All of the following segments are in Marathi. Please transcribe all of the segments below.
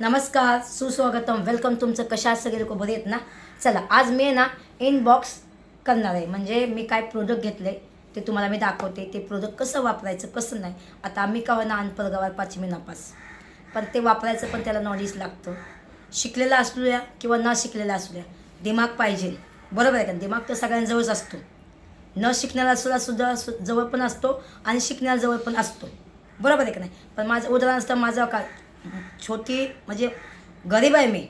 नमस्कार सुस्वागतम. वेलकम तुमचं कशा सगळे लोक बरे आहेत ना? चला आज मी ना इनबॉक्स करणार आहे. म्हणजे मी काय प्रोडक्ट घेतले ते तुम्हाला मी दाखवते. ते प्रोडक्ट कसं वापरायचं कसं नाही. आता आम्ही का ना अनपद पाचवी नापास. पण ते वापरायचं पण त्याला नॉलेज लागतं. शिकलेला असू द्या किंवा न शिकलेला असू द्या दिमाग पाहिजे. बरोबर आहे का? दिमाग तर सगळ्यांजवळच असतो. न शिकण्याला सुद्धा सुद्धा जवळ पण असतो आणि शिकण्याला जवळ पण असतो. बरोबर आहे का नाही? पण माझं उदाहरण असतं माझं का छोटी म्हणजे गरीब आहे मी.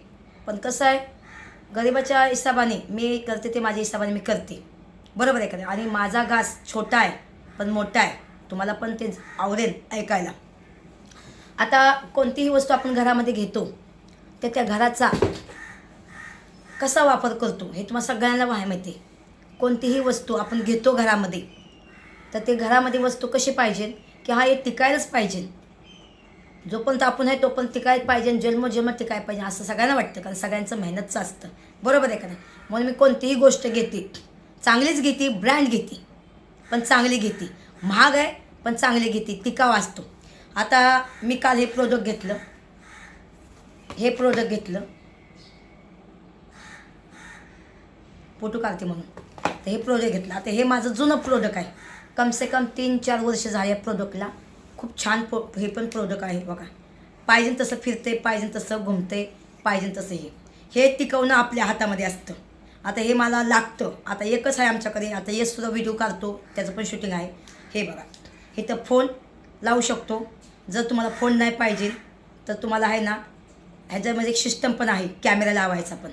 पण कसं आहे गरिबाच्या हिशोबाने मी करते ते माझ्या हिशोबाने मी करते. बरोबर आहे का आणि माझा घास छोटा आहे पण मोठा आहे. तुम्हाला पण ते आवडेल ऐकायला. आता कोणतीही वस्तू आपण घरामध्ये घेतो तर त्या घराचा कसा वापर करतो हे तुम्हाला सगळ्यांना व्हाय माहिती आहे? कोणतीही वस्तू आपण घेतो घरामध्ये तर ते घरामध्ये वस्तू कशी पाहिजे? की हा हे टिकायलाच पाहिजे. जोपर्यंत आपण आहे तोपर्यंत टिकायला पाहिजे आणि जन्मजन्म टिकायला पाहिजे असं सगळ्यांना वाटतं कारण सगळ्यांचं मेहनतचं असतं. बरोबर आहे का नाही? म्हणून मी कोणतीही गोष्ट घेते चांगलीच घेते ब्रँड घेते पण चांगली घेते. महाग आहे पण चांगली घेते टिकाव असतो आता मी काल हे प्रोडक्ट घेतलं. हे प्रोडक्ट घेतलं. फोटो काढते म्हणून. तर हे प्रोडक्ट घेतलं. आता हे माझं जुनं प्रोडक्ट आहे. कमसे कम तीन चार वर्ष झाले या प्रोडक्टला खूप छान प्रो हे पण प्रोडक्ट आहे बघा. पाहिजे तसं फिरते पाहिजे तसं घुमते पाहिजे तसं हे. हे टिकवणं आपल्या हातामध्ये असतं. आता हे मला लागतं. आता एकच आहे आमच्याकडे. आता हे सुद्धा व्हिडिओ काढतो. त्याचं पण शूटिंग आहे. हे बघा. हे तर फोन लावू शकतो. जर तुम्हाला फोन नाही पाहिजे तर तुम्हाला आहे ना ह्याच्यामध्ये एक सिस्टम पण आहे. कॅमेरा लावायचा पण.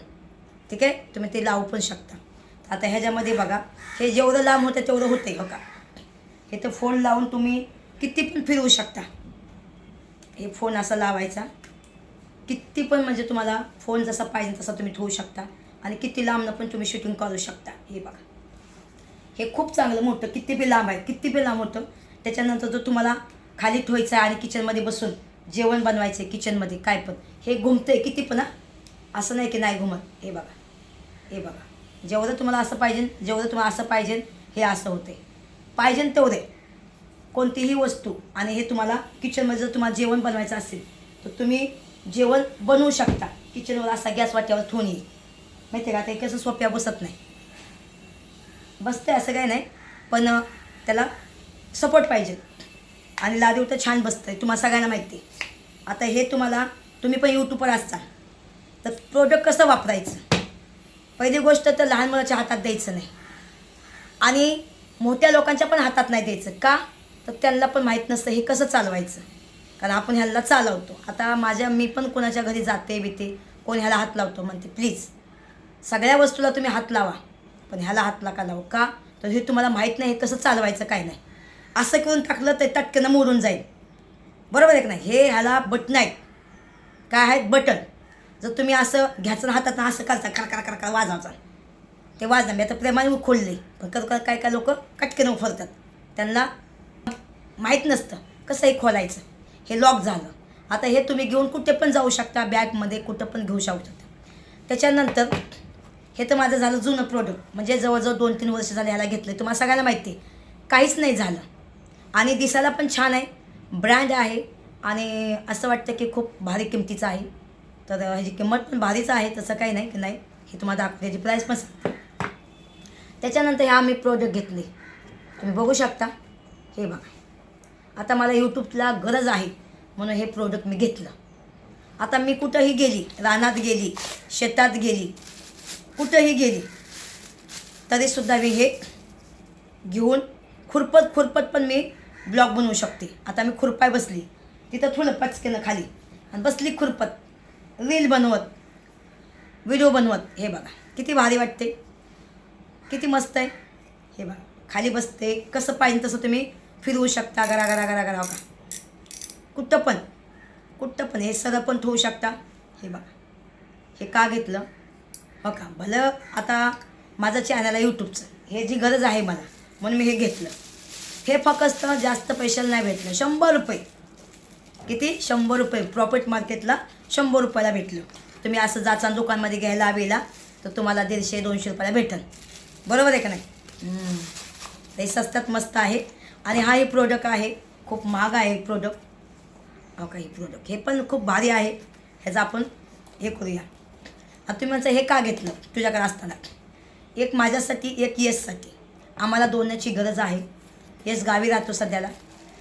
ठीक आहे? तुम्ही ते लावू पण शकता. आता ह्याच्यामध्ये बघा. हे जेवढं लांब होतं तेवढं होतं बघा. हे तर फोन लावून तुम्ही किती पण फिरवू शकता. हे फोन असा लावायचा. किती पण म्हणजे तुम्हाला फोन जसा पाहिजे तसा तुम्ही ठेवू शकता. आणि किती लांबनं पण तुम्ही शूटिंग करू शकता. हे बघा. हे खूप चांगलं मोठं किती बी लांब आहे किती बी लांब होतं त्याच्यानंतर जो तुम्हाला खाली ठेवायचं आहे आणि किचनमध्ये बसून जेवण बनवायचं आहे किचनमध्ये काय पण. हे घुमतं आहे किती पण असं नाही की नाही घुमत. हे बघा. हे बघा. जेवढं तुम्हाला असं पाहिजे जेवढं तुम्हाला असं पाहिजे हे असं होते पाहिजे तेवढे. कोणतीही वस्तू आणि हे तुम्हाला किचनमध्ये जर तुम्हाला जेवण बनवायचं असेल तर तुम्ही जेवण बनवू शकता. किचनवर असा गॅस वाट्यावर ठेवून येईल माहिती आहे का? ते कसं सोप्या बसत नाही. बसते असं काही नाही पण त्याला सपोर्ट पाहिजे. आणि लादीवर तर छान बसतं आहे तुम्हाला सगळ्यांना माहिती आहे. आता हे तुम्हाला तुम्ही पण यूट्यूबवर असता. तर प्रोडक्ट कसं वापरायचं? पहिली गोष्ट तर लहान मुलाच्या हातात द्यायचं नाही. आणि मोठ्या लोकांच्या पण हातात नाही द्यायचं. का? तर त्यांना पण माहीत नसतं हे कसं चालवायचं. कारण आपण ह्याला चालवतो. आता माझ्या मी पण कोणाच्या घरी जाते बिते कोण ह्याला हात लावतो म्हणते प्लीज सगळ्या वस्तूला तुम्ही हात लावा पण ह्याला हात लाका लावू. का? तर हे तुम्हाला माहीत नाही हे कसं चालवायचं काय नाही. असं करून टाकलं तर टटकनं मोडून जाईल. बरोबर आहे की नाही? हे ह्याला बटन आहेत. काय आहेत? बटन. जर तुम्ही असं घ्यायचं हातात असं करता खर खर खर वाजवायचा ते वाजणार मी आता प्रेमाने उखोडले पण कर काय काय लोक कटकेनं उफरतात त्यांना माहीत नसतं. कसं हे खोलायचं. हे लॉक झालं. आता हे तुम्ही घेऊन कुठे पण जाऊ शकता. बॅगमध्ये कुठं पण घेऊ शकता. त्याच्यानंतर हे तर माझं झालं जुनं प्रोडक्ट म्हणजे जवळजवळ दोन तीन वर्ष झालं ह्याला घेतलं तुम्हाला सगळ्यांना माहिती आहे. काहीच नाही झालं. आणि दिसायला पण छान आहे. ब्रँड आहे. आणि असं वाटतं की खूप भारी किमतीचं आहे. तर ह्याची किंमत पण भारीच आहे. तसं काही नाही की नाही. हे तुम्हाला दाखवते. ह्याची प्राईस पण सांगते. त्याच्यानंतर हे आम्ही प्रोडक्ट घेतले. तुम्ही बघू शकता. हे बघा. आता मला यूट्यूबला गरज आहे म्हणून हे प्रोडक्ट मी घेतलं. आता मी कुठंही गेली रानात गेली शेतात गेली कुठंही गेली तरीसुद्धा मी हे घेऊन खुरपत खुरपत पण मी ब्लॉग बनवू शकते. आता मी खुरपाय बसली तिथं थोडं पचकेनं खाली आणि बसली खुरपत. रील बनवत व्हिडिओ बनवत. हे बघा किती भारी वाटते. किती मस्त आहे. हे बघा खाली बसते कसं पाहिजे तसं तुम्ही फिरवू शकता गरा गरा गरा गरा का? कुठं पण कुठं पण हे सरळ पण ठेवू शकता. हे बघा हे का घेतलं? हो का? भलं आता माझं चॅनल आहे यूट्यूबचं हे जी गरज आहे मला म्हणून मी हे घेतलं. हे फक्त जास्त पैशाला नाही भेटलं. शंभर रुपये. किती? शंभर रुपये. प्रॉफिट मार्केटला शंभर रुपयाला भेटलं. तुम्ही असं जाचा दुकानमध्ये घ्यायला वेला तर तुम्हाला दीडशे दोनशे रुपयाला भेटेल. बरोबर आहे का नाही? ते हे स्वस्तात मस्त आहे. आणि हा एक प्रोडक्ट आहे. खूप महाग आहे प्रोडक्ट हो का हे प्रोडक्ट हे पण खूप भारी आहे. ह्याचं आपण हे करूया. आता तुम्ही म्हणता हे का घेतलं तुझ्याकडे असताना? एक माझ्यासाठी एक येससाठी. आम्हाला दोन्हीची गरज आहे. येस गावी राहतो सध्याला.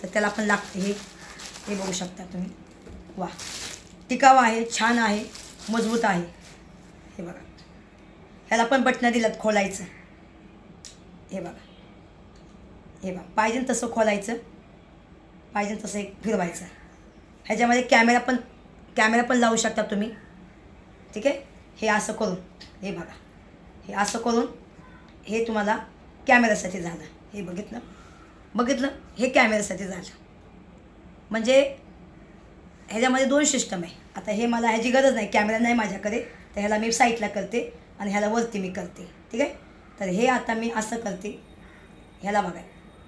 तर त्याला पण लागते हे. हे बघू शकता तुम्ही. वा. टिकाव आहे छान आहे मजबूत आहे. हे बघा. ह्याला पण बटणं दिलं खोलायचं. हे बघा. हे बघ पाहिजे तसं खोलायचं. पाहिजे तसं एक फिरवायचं. ह्याच्यामध्ये कॅमेरा पण कॅमेरा पण लावू शकता तुम्ही. ठीक आहे? हे असं करून हे बघा. हे असं करून हे तुम्हाला कॅमेऱ्यासाठी झालं. हे बघितलं? बघितलं? हे कॅमेऱ्यासाठी झालं. म्हणजे ह्याच्यामध्ये दोन सिस्टम आहे. आता हे मला ह्याची गरज नाही. कॅमेरा नाही माझ्याकडे. तर ह्याला मी साईटला करते आणि ह्याला वरती मी करते. ठीक आहे? तर हे आता मी असं करते. ह्याला बघा.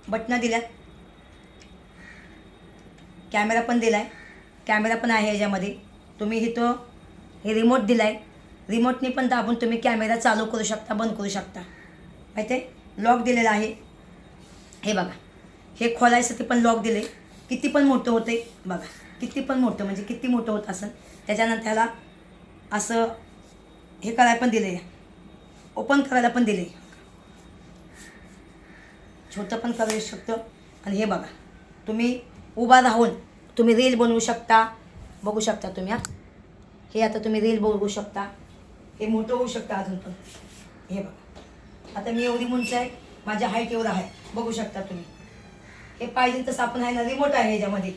बटणं दिल्यात कॅमेरा पण दिला आहे कॅमेरा पण आहे याच्यामध्ये. तुम्ही इथं हे रिमोट दिला आहे रिमोटने पण दाबून तुम्ही कॅमेरा चालू करू शकता बंद करू शकता. माहिती आहे लॉक दिलेला आहे. हे बघा. हे खोलायसाठी पण लॉक दिले किती पण मोठं होते बघा. किती पण मोठं म्हणजे किती मोठं होत असेल त्याच्यानंतर त्याला असं हे करायला पण दिले ओपन करायला पण दिले छोटं पण करू शकतं. आणि हे बघा तुम्ही उभा राहून तुम्ही रील बनवू शकता. बघू शकता तुम्ही हा. हे आता तुम्ही रील बघू शकता. हे मोठं होऊ शकता अजून पण. हे बघा. आता मी एवढी उंच आहे माझ्या हाईट एवढा आहे. बघू शकता तुम्ही. हे पाहिजे तसं आपण आहे ना रिमोट आहे ह्याच्यामध्ये.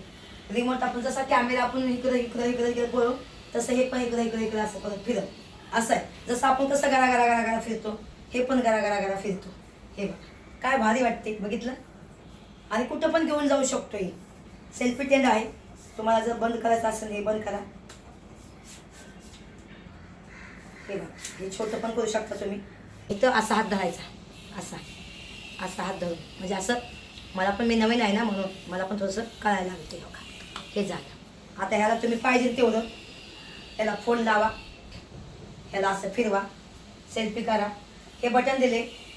रिमोट आपण जसा कॅमेरा आपण इकडं इकडं इकडं इकडं करू तसं हे पण इकडं इकडं इकडं असं करत फिरत. असं आहे. जसं आपण कसं घरा घरा घरा घरा फिरतो हे पण घरा घरा घरा फिरतो. हे बघा. काय भारी वाटते बघितलं? आणि कुठं पण घेऊन जाऊ शकतो सेल्फी टेंड आहे. तुम्हाला जर बंद करायचं असेल हे बंद करा. हे बघा हे छोटं पण करू शकता तुम्ही. इथं असा हात धरायचा. असा. असा हात धरून. म्हणजे असं मला पण मी नवीन आहे ना म्हणून मला पण थोडंसं कळायला लागते बघा. हे झालं. आता ह्याला तुम्ही पाहिजे तेवढं. ह्याला फोन लावा. ह्याला असं फिरवा. सेल्फी करा. हे बटन दिले.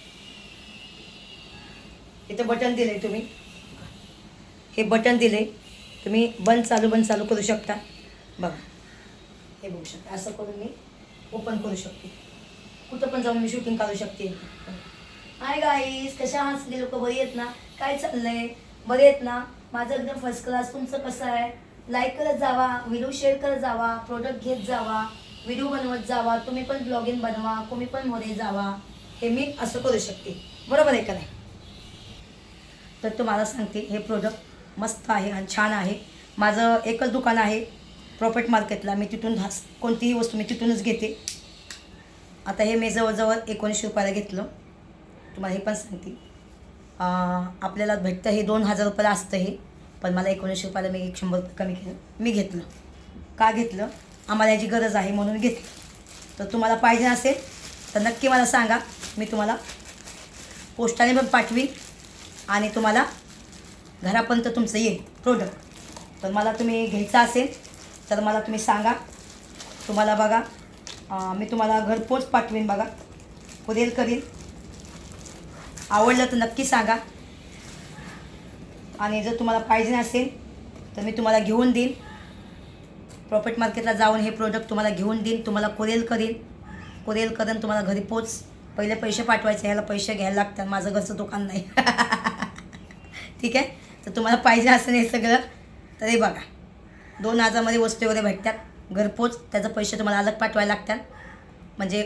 इथं बटन दिले तुम्ही. हे बटन दिले तुम्ही बंद चालू बंद चालू करू शकता. बघा. हे बघू शकता. असं करून मी ओपन करू शकते. कुठं पण जाऊन मी शूटिंग काढू शकते. हाय गाईस कशा आहात? लोक बरी आहेत ना? काय चाललंय? बरे आहेत ना? माझं एकदम फर्स्ट क्लास तुमचं कसं आहे? लाईक करत जावा व्हिडिओ शेअर करत जावा प्रोडक्ट घेत जावा व्हिडिओ बनवत जावा तुम्ही पण ब्लॉगिंग बनवा तुम्ही पण मोरे जावा. हे मी असं करू शकते. बरोबर आहे का नाही? तर तुम्हाला सांगते हे प्रोडक्ट मस्त आहे आणि छान आहे. माझं एकच दुकान आहे प्रॉफिट मार्केटला मी तिथून हास कोणतीही वस्तू मी तिथूनच घेते. आता हे मी जवळजवळ एकोणीसशे रुपयाला घेतलं. तुम्हाला हे पण सांगते. आपल्याला भेटतं हे दोन हजार रुपयाला असतं हे पण मला एकोणीसशे रुपयाला मी एक शंभर रुपये कमी केलं. मी घेतलं. का घेतलं? आम्हाला याची गरज आहे म्हणून घेतलं. तर तुम्हाला पाहिजे असेल तर नक्की मला सांगा. मी तुम्हाला पोस्टाने पण पाठवीन. आणि तुम्हाला घरापर्यंत तुमचं येईल प्रोडक्ट तर मला तुम्ही घ्यायचं असेल तर मला तुम्ही सांगा. तुम्हाला बघा मी तुम्हाला घरपोच पाठवेन बघा. कुरेल करीन. आवडलं तर नक्की सांगा. आणि जर तुम्हाला पाहिजे असेल तर मी तुम्हाला घेऊन देईन. प्रॉफिट मार्केटला जाऊन हे प्रोडक्ट तुम्हाला घेऊन देईन. तुम्हाला कुरेल करीन. कुरेल करून तुम्हाला घरी पोच पहिले पैसे पाठवायचे ह्याला पैसे घ्यायला लागतात. माझं घरचं दुकान नाही. ठीक आहे? तर तुम्हाला पाहिजे असं हे सगळं तर हे बघा. दोन हजारमध्ये वस्तू वगैरे भेटतात. घरपोच त्याचं पैसे तुम्हाला अलग पाठवायला लागतात. म्हणजे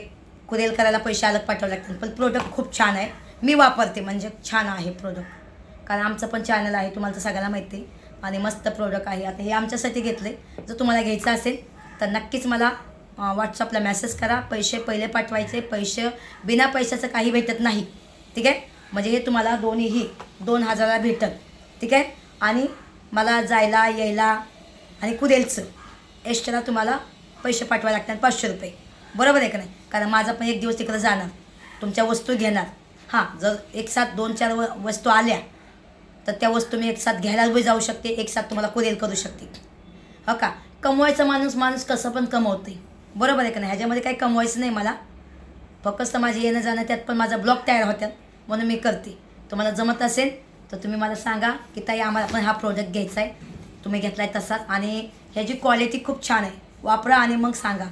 कुरिअर करायला पैसे अलग पाठवावे लागतात. पण प्रोडक्ट खूप छान आहे. मी वापरते म्हणजे छान आहे प्रोडक्ट कारण आमचं पण चॅनल आहे तुम्हाला तर सगळ्यांना माहिती आहे. आणि मस्त प्रोडक्ट आहे. आता हे आमच्यासाठी घेतले जर तुम्हाला घ्यायचं असेल तर नक्कीच मला व्हॉट्सअपला मेसेज करा. पैसे पहिले पाठवायचे. पैसे बिना पैशाचं काही भेटत नाही. ठीक आहे? म्हणजे हे तुम्हाला दोन्हीही दोन हजाराला भेटत ठीक आहे? आणि मला जायला यायला आणि कुरेलचं एक्स्ट्रा तुम्हाला पैसे पाठवायला लागतात पाचशे रुपये. बरोबर आहे का नाही? कारण माझा पण एक दिवस तिकडं जाणार. तुमच्या वस्तू घेणार. हां जर एक साथ दोन चार व वस्तू आल्या तर त्या वस्तू मी एक साथ घ्यायला बी जाऊ शकते एक साथ तुम्हाला कुरेल करू शकते. हो का? कमवायचा माणूस माणूस कसं पण कमवते बरोबर आहे का नाही? ह्याच्यामध्ये काही कमवायचं नाही मला. फक्त माझे येणं जाणं त्यात पण माझा ब्लॉग तयार होत्यात. म्हणून मी करते. तुम्हाला जमत असेल तर तुम्ही मला सांगा की ताई आम्हाला पण हा प्रोडक्ट घ्यायचा आहे. तुम्ही घेतला आहे तसाच. आणि ह्याची क्वालिटी खूप छान आहे. वापरा आणि मग सांगा.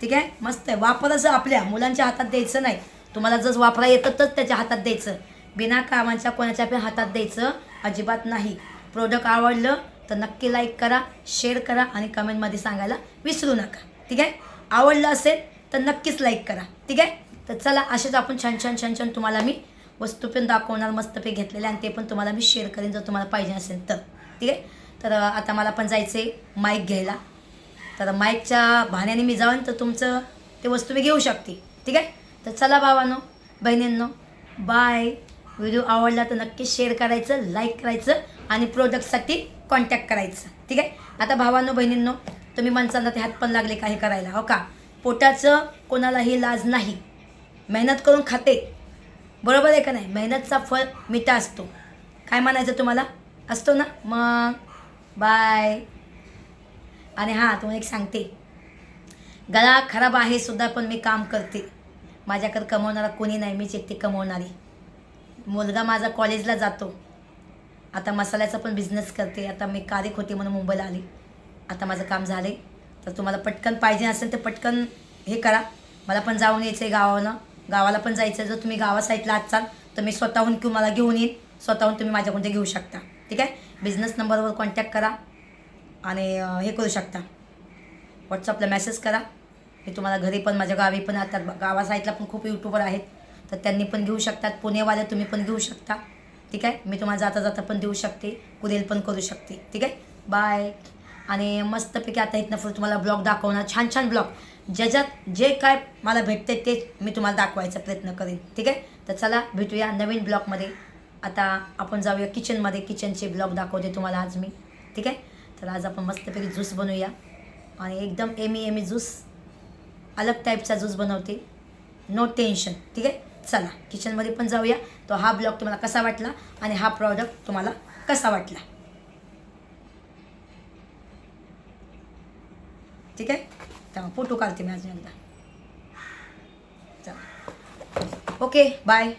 ठीक आहे? मस्त आहे. वापरायचं आपल्या मुलांच्या हातात द्यायचं नाही तुम्हाला जसं वापरा येतं तरच त्याच्या हातात द्यायचं. बिना कामाच्या कोणाच्या पण हातात द्यायचं अजिबात नाही. प्रोडक्ट आवडलं तर नक्की लाईक करा शेअर करा आणि कमेंटमध्ये सांगायला विसरू नका. ठीक आहे? आवडलं असेल तर नक्कीच लाईक करा. ठीक आहे? तर चला असेच आपण छान छान छान छान तुम्हाला मी वस्तू पण दाखवणार मस्तपैकी घेतलेले आणि ते पण तुम्हाला मी शेअर करेन जर तुम्हाला पाहिजे असेल तर. ठीक आहे? तर आता मला पण जायचं आहे माईक घ्यायला. तर माईकच्या भाण्याने मी जाऊन तर तुमचं ते वस्तू मी घेऊ शकते. ठीक आहे? तर चला भावानो बहिणींनो बाय व्हिडिओ आवडला तर नक्की शेअर करायचं लाईक करायचं आणि प्रोडक्टसाठी कॉन्टॅक्ट करायचं. ठीक आहे? आता भावांनो बहिणींनो तुम्ही माणसांना ते हात पण लागले काही करायला हो का? पोटाचं कोणालाही लाज नाही. मेहनत करून खाते. बरोबर आहे का नाही? मेहनतचा फळ मिठा असतो. काय म्हणायचं तुम्हाला? असतो ना? मग? बाय. आणि हां तुम्हाला एक सांगते. गळा खराब आहे सुद्धा पण मी काम करते. माझ्याकडे कमवणारा कोणी नाही मीच एकटी कमवणारी. मुलगा माझा कॉलेजला जातो. आता मसाल्याचा पण बिझनेस करते. आता मी कारिक होती म्हणून मुंबईला आली. आता माझं काम झालं आहे तर तुम्हाला पटकन पाहिजे असेल तर पटकन हे करा. मला पण जाऊन यायचं आहे गावानं गावाला पण जायचं आहे. जर तुम्ही गावा साईडला असाल तर मी स्वतःहून किंवा मला घेऊन येईन. स्वतःहून तुम्ही माझ्याकडून ते घेऊ शकता. ठीक आहे? बिझनेस नंबरवर कॉन्टॅक्ट करा आणि हे करू शकता. व्हॉट्सअपला मेसेज करा. मी तुम्हाला घरी पण माझ्या गावी पण आता गावा साईडला पण खूप यूट्यूबर आहेत. तर त्यांनी पण घेऊ शकतात. पुणेवाले तुम्ही पण घेऊ शकता. ठीक आहे? मी तुम्हाला जाता जाता पण देऊ शकते. कुरेल पण करू शकते. ठीक आहे? बाय आणि मस्तपैकी आता इथनं पुढे तुम्हाला ब्लॉग दाखवणार. छान छान ब्लॉग. ज्याच्यात जे काय मला भेटते ते मी तुम्हाला दाखवायचा प्रयत्न करेन. ठीक आहे? तर चला भेटूया नवीन ब्लॉगमध्ये. आता आपण जाऊया किचनमध्ये. किचनचे ब्लॉग दाखवते तुम्हाला आज मी. ठीक आहे? तर आज आपण मस्तपैकी ज्यूस बनवूया. आणि एकदम एमी एमी ज्यूस अलग टाईपचा ज्यूस बनवते. नो टेन्शन ठीक आहे? चला किचनमध्ये पण जाऊया. तो हा ब्लॉग तुम्हाला कसा वाटला आणि हा प्रॉडक्ट तुम्हाला कसा वाटला? ठीक आहे? तेव्हा फोटो काढते मी अजून एकदा. चला. Okay bye.